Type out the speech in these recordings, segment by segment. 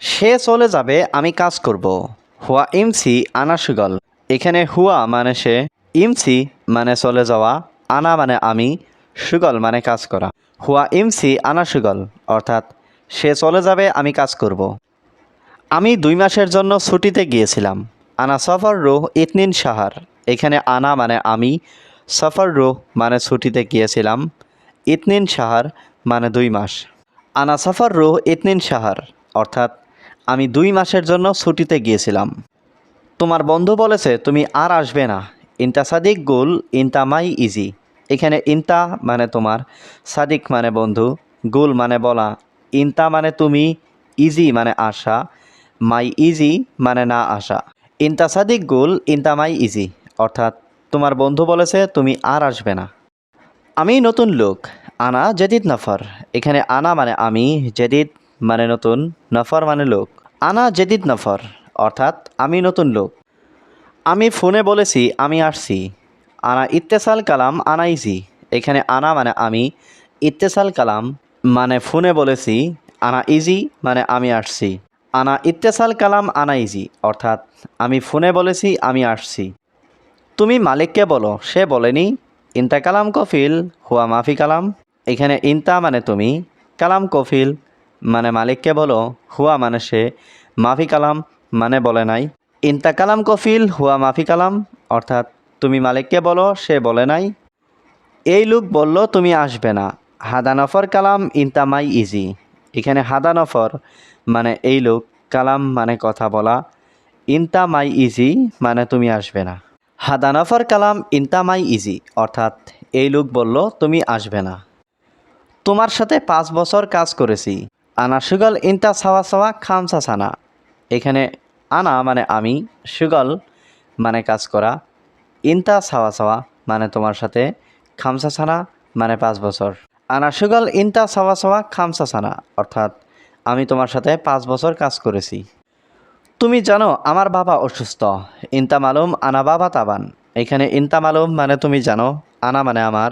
সে চলে যাবে, আমি কাজ করব। হুয়া ইমসি আনা সুগল। এখানে হুয়া মানে সে, ইমসি মানে চলে যাওয়া, আনা মানে আমি, সুগল মানে কাজ করা। হুয়া ইমসি আনা সুগল, অর্থাৎ সে চলে যাবে, আমি কাজ করব। আমি দুই মাসের জন্য ছুটিতে গিয়েছিলাম। আনা সফর রোহ ইতনিন সাহার এখানে আনা মানে আমি, সফর রোহ মানে ছুটিতে গিয়েছিলাম। ইতনিন সাহার মানে দুই মাস। আনা সফর রোহ ইতনিন সাহার অর্থাৎ আমি দুই মাসের জন্য ছুটিতে গিয়েছিলাম। তোমার বন্ধু বলেছে, তুমি আর আসবে না। ইনতা সাদিক গুল, ইনতা মাই ইজি। এখানে ইনতা মানে তোমার, সাদিক মানে বন্ধু, গুল মানে বলা। ইনতা মানে তুমি, ইজি মানে আসা মাই ইজি মানে না আসা ইনতা সাদিক গুল, ইনতা মাই ইজি। অর্থাৎ তোমার বন্ধু বলেছে, তুমি আর আসবে না। আমি নতুন লোক, আনা জেদিদ নফর। এখানে আনা মানে আমি, জেদিদ মানে নতুন, নফর মানে লোক। আনা জেদিদ নফর, অর্থাৎ আমি নতুন লোক। আমি ফোনে বলেছি, আমি আসছি। আনা ইত্তেসাল কালাম আনা ইজি এখানে আনা মানে আমি, ইত্তেসাল কালাম মানে ফোনে বলেছি, আনা ইজি মানে আমি আসছি। আনা ইত্তেসাল কালাম আনা ইজি অর্থাৎ আমি ফোনে বলেছি, আমি আসছি। তুমি মালিককে বলো, সে বলেনি, ইনতা কালাম কফিল, হুয়া মাফি কালাম। এখানে ইন্তা মানে তুমি, কালাম কফিল মানে মালিককে বলো, হুয়া মানে সে, মাফি কালাম মানে বলে নাই। ইনতা কালাম কফিল, হুয়া মাফি কালাম, অর্থাৎ তুমি মালিককে বলো, সে বলে নাই। এই লোক বলল, তুমি আসবে না। হাদানফর কালাম ইনতামাই ইজি। এখানে হাদানফর মানে এই লোক, কালাম মানে কথা বলা। ইনতামাই ইজি মানে তুমি আসবে না। হাদানফর কালাম ইনতামাই ইজি, অর্থাৎ এই লোক বলল, তুমি আসবে না। তোমার সাথে পাঁচ বছর কাজ করেছি। আনা সুগল ইনতা সাওয়া সাওয়া খামসা সানা। এখানে আনা মানে আমি, সুগল মানে কাজ করা, ইনতা সাওয়া সাওয়া মানে তোমার সাথে, খামসা সানা মানে পাঁচ বছর। আনা সুগল ইনতা সাওয়া সাওয়া খামসা সানা, অর্থাৎ আমি তোমার সাথে পাঁচ বছর কাজ করেছি। তুমি জানো আমার বাবা অসুস্থ, ইনতা মালুম, আনা বাবা তাবান। এখানে ইনতা মালুম মানে তুমি জানো, আনা মানে আমার,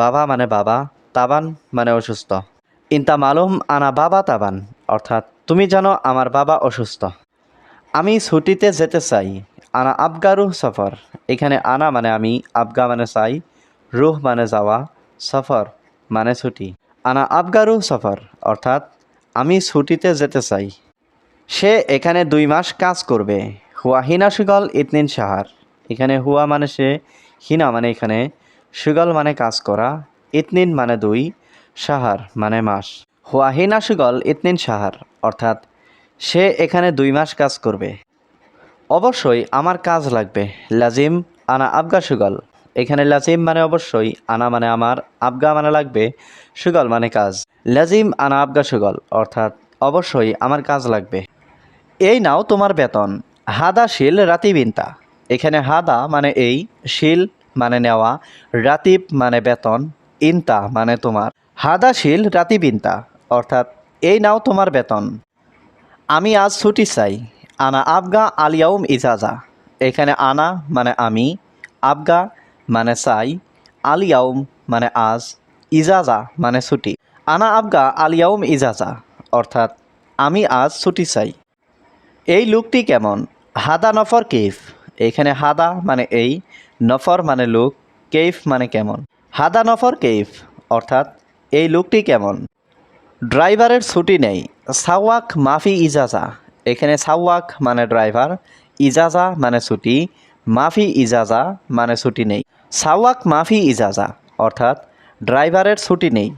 বাবা মানে বাবা, তাবান মানে অসুস্থ। ইনতা মালুম আনা বাবা তাবান, অর্থাৎ তুমি জানো আমার বাবা অসুস্থ। আমি ছুটিতে যেতে চাই, আনা আবগারু সফর। এখানে আনা মানে আমি, আবগা মানে চাই, রুহ মানে যাওয়া, সফর মানে ছুটি। আনা আবগারু সফর, অর্থাৎ আমি ছুটিতে যেতে চাই। সে এখানে দুই মাস কাজ করবে। হুয়া হিনা সুগল ইতনিন সাহার। এখানে হুয়া মানে সে, হিনা মানে এখানে, সুগল মানে কাজ করা, ইতনিন মানে দুই সাহার মানে মাস। হুয়া হিনা সুগল ইতনিন সাহার, অর্থাৎ সে এখানে দুই মাস কাজ করবে। অবশ্যই আমার কাজ লাগবে। লাজিম আনা আবগা সুগল। এখানে লাজিম মানে অবশ্যই আনা মানে আমার, আবগা মানে লাগবে, সুগল মানে কাজ। লাজিম আনা আবগা সুগল, অর্থাৎ অবশ্যই আমার কাজ লাগবে। এই নাও তোমার বেতন। হাদা শিল রাতিবিনতা এখানে হাদা মানে এই, শিল মানে নেওয়া, রাতিব মানে বেতন। ইনতা মানে তোমার। হাদা শিল রাতিবিনতা অর্থাৎ এই নাও তোমার বেতন। আমি আজ ছুটি চাই, আনা আবগা আলিয়াউম ইজাজা। এখানে আনা মানে আমি, আবগা মানে চাই আলিয়াউম মানে আজ, ইজাজা মানে ছুটি। আনা আবগা আলিয়াউম ইজাজা, অর্থাৎ আমি আজ ছুটি চাই। এই লোকটি কেমন? হাদা নফর কেফ। এখানে হাদা মানে এই, নফর মানে লোক, কেফ মানে কেমন? হাদা নফর কেফ অর্থাৎ, এই লোকটি কেমন? ড্রাইভারের ছুটি নেই। সাওয়াক মাফি ইজাজা। এখানে সাওয়াক মানে ড্রাইভার, ইজাজা মানে ছুটি, মাফি ইজাজা মানে ছুটি নেই। সাওয়াক মাফি ইজাজা, অর্থাৎ, ড্রাইভারের ছুটি নেই।